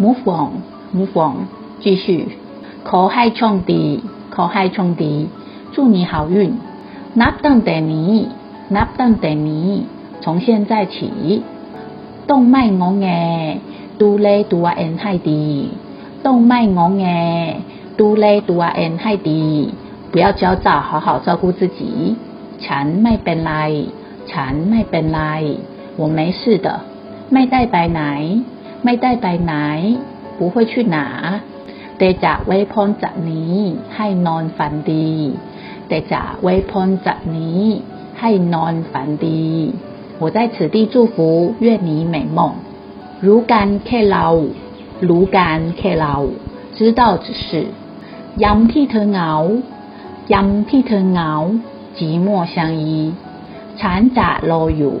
模仿模仿，继续口嗨冲敌，口嗨冲敌，祝你好运。那等得你，那等得你，从现在起，动脉我哎，嘟嘞嘟啊恩嗨的，动脉我哎，嘟嘞嘟啊恩嗨的，不要焦躁，好好照顾自己。蝉卖本来，蝉卖本来，我没事的，卖带白奶。 ไปไหน ไม่ได้ไปไหน不会去哪แต่จะไว้พ้นจากนี้ให้นอนฝันดี แต่จะไว้พ้นจากนี้ให้นอนฝันดี我在此地祝福愿你美梦รู้กันแค่เรา รู้กันแค่เรา 知道只是ย้ำที่เธอเหงา ย้ำที่เธอเหงา寂寞相依ฉันจะรออยู่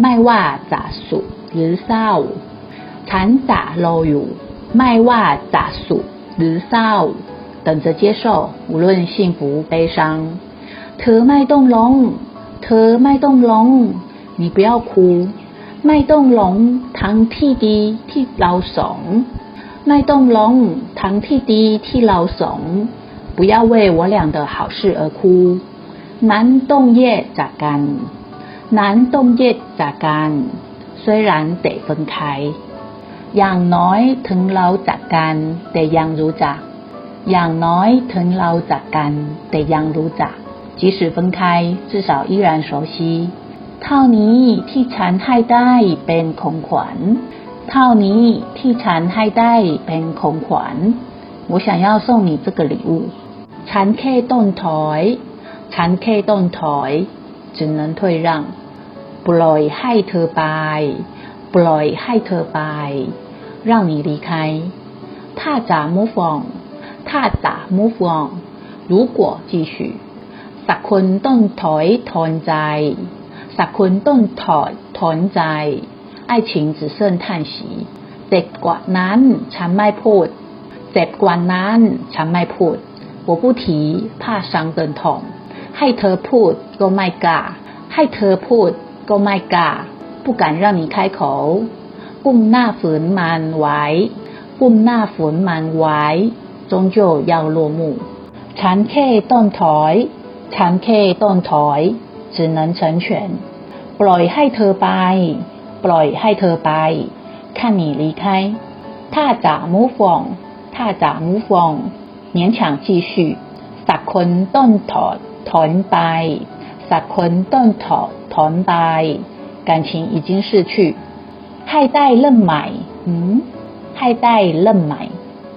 ไม่ว่าจะสุขหรือเศร้า 散打捞油卖袜打鼠日撒等着接受无论幸福悲伤。特卖冻龙特卖冻龙你不要哭卖冻龙糖涕滴剃老怂卖冻龙糖涕滴剃老怂不要为我俩的好事而哭。难冻液榨干？难冻液榨干？虽然得分开。 อย่างน้อยถึงเราจากกันแต่ยังรู้จัก อย่างน้อยถึงเราจากกันแต่ยังรู้จัก即使分开至少依然熟悉เท่านี้ที่ฉันให้ได้เป็นของขวัญ เท่านี้ที่ฉันให้ได้เป็นของขวัญ我想要送你这个礼物ฉันแค่ต้องถอย ฉันแค่ต้องถอย只能退让ปล่อยให้เธอไป ปล่อยให้เธอไป 让你离开ถ้าจะ move on ถ้าจะ move on 如果继续สักคนต้องถอยถอนใจ สักคนต้องถอยถอนใจ爱情只剩叹息เจ็บกว่านั้นฉันไม่พูดเจ็บกว่านั้นฉันไม่พูด我不提怕伤更痛ให้เธอพูดก็ไม่กล้าให้เธอพูดก็ไม่กล้า不敢让你开口 ปุ่มหน้าฝืนมันไว้ปุ่มหน้าฝืนมันไว้终究要落幕ฉันแค่ต้องถอย ฉันแค่ต้องถอย只能成全ปล่อยให้เธอไป ปล่อยให้เธอไป看你离开ถ้าจะ move on ถ้าจะ move on 勉强继续สักคนต้องถอดถอนไปสักคนต้องถอดถอนไป感情已经逝去 ให้ได้เริ่มใหม่อืมให้ได้เริ่มใหม่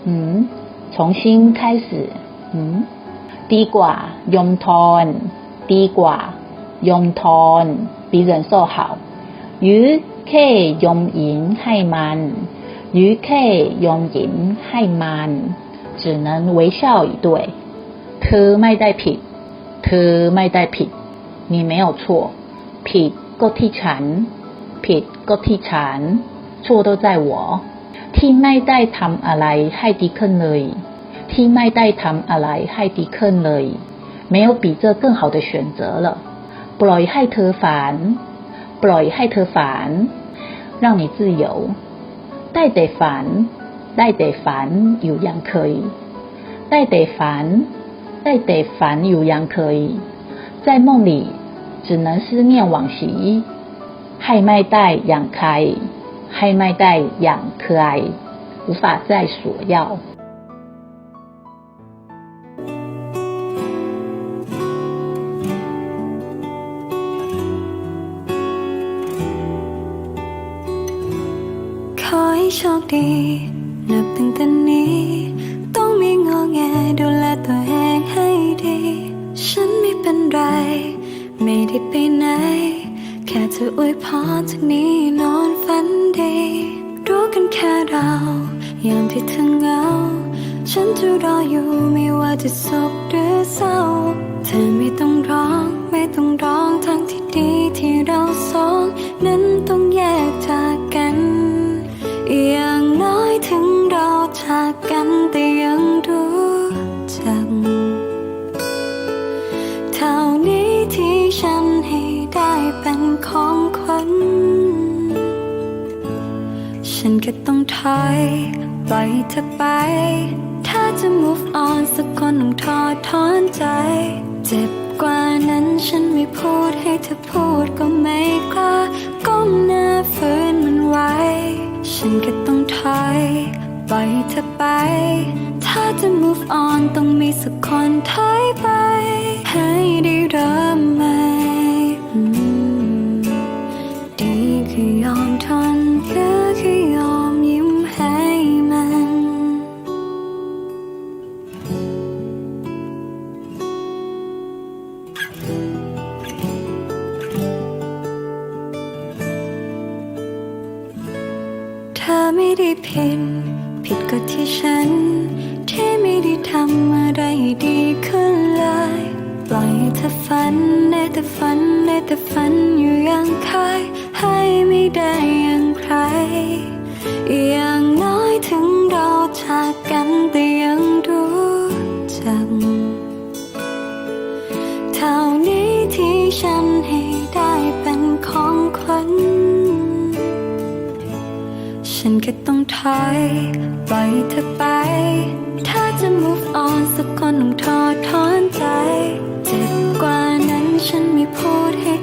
อืม重新开始อืมดีกว่ายอมทอนดีกว่ายอมทอน比忍受好หรือแค่ยอมหญิงให้มันหรือแค่ยอมหญิงให้มัน只能微笑以对เธอไม่ได้ผิด เธอไม่ได้ผิด你没有错ผิดก็ที่ฉัน ผิดก็ที่ฉัน错都在我ที่ไม่ได้ทำอะไรให้ดีขึ้นเลย ที่ไม่ได้ทำอะไรให้ดีขึ้นเลย没有比这更好的选择了ปล่อยให้เธอฝัน ปล่อยให้เธอฝัน让你自由ได้แต่ฝัน ได้แต่ฝันอยู่ยังเคย ได้แต่ฝัน ได้แต่ฝันอยู่ยังเคย在梦里只能思念往昔 ให้ไม่ได้อย่างใครให้ไม่ได้อย่างใคร无法再索要ขอให้โชคดีนับตั้งแต่นี้ ต้องมีงอแงดูแลตัวเองให้ดี ฉันไม่เป็นไร ไม่ได้ไปไหน แค่จะอวยพรจากนี้นอนฝันดี รู้กันแค่เรายามที่เธอเหงา ฉันจะรออยู่ไม่ว่าจะสุขหรือเศร้า เธอไม่ต้องร้องไม่ต้องร้องทั้งที่ดีที่เราสองนั้นต้องแยกจากกัน อย่างน้อยถึงเราจากกันแต่ยังรู้จักเท่านี้ที่ฉันให้ ได้เป็นของขวัญฉันก็ต้องถอยปล่อยเธอไป ถ้าจะ move on สักคนต้องทอดถอนใจ เจ็บกว่านั้นฉันไม่พูดให้เธอพูดก็ไม่กล้าก้มหน้าฝืนมันไว้ ฉันก็ต้องถอยปล่อยเธอไป ถ้าจะ move on ต้องมีสักคนถอยไป ให้ได้เริ่ม ไม่ได้ผิดผิดก็ที่ฉัน ที่ไม่ได้ทำอะไรให้ดีขึ้นเลย ปล่อยเธอฝันได้แต่ฝันได้แต่ฝันอยู่อย่างคายให้ไม่ได้ ฉันแค่ต้องถอยปล่อยเธอไป ถ้าจะ move on สักคนต้องทอดถอนใจ เจ็บกว่านั้นฉันไม่พูดให้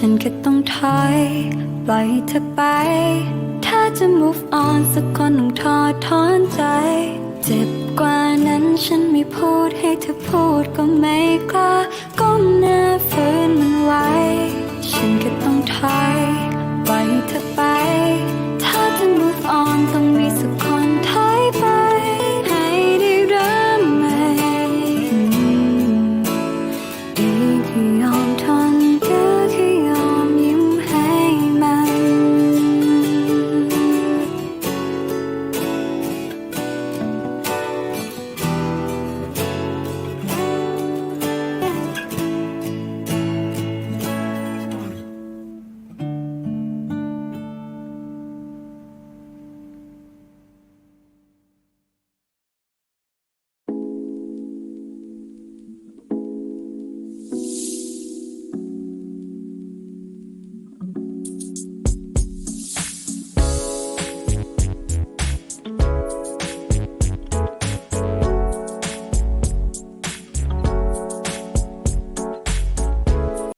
ฉันก็ต้องถอยปล่อยเธอไป ถ้าจะ move on สักคนต้องทอดถอนใจ เจ็บกว่านั้นฉันไม่พูดให้เธอพูดก็ไม่กล้าก้มหน้าฝืนมันไว้ ฉันก็ต้องถอยปล่อยเธอไป ถ้าจะ move on ต้องมีสักคนถอยไปให้ได้เริ่มใหม่อืมดีคือยอ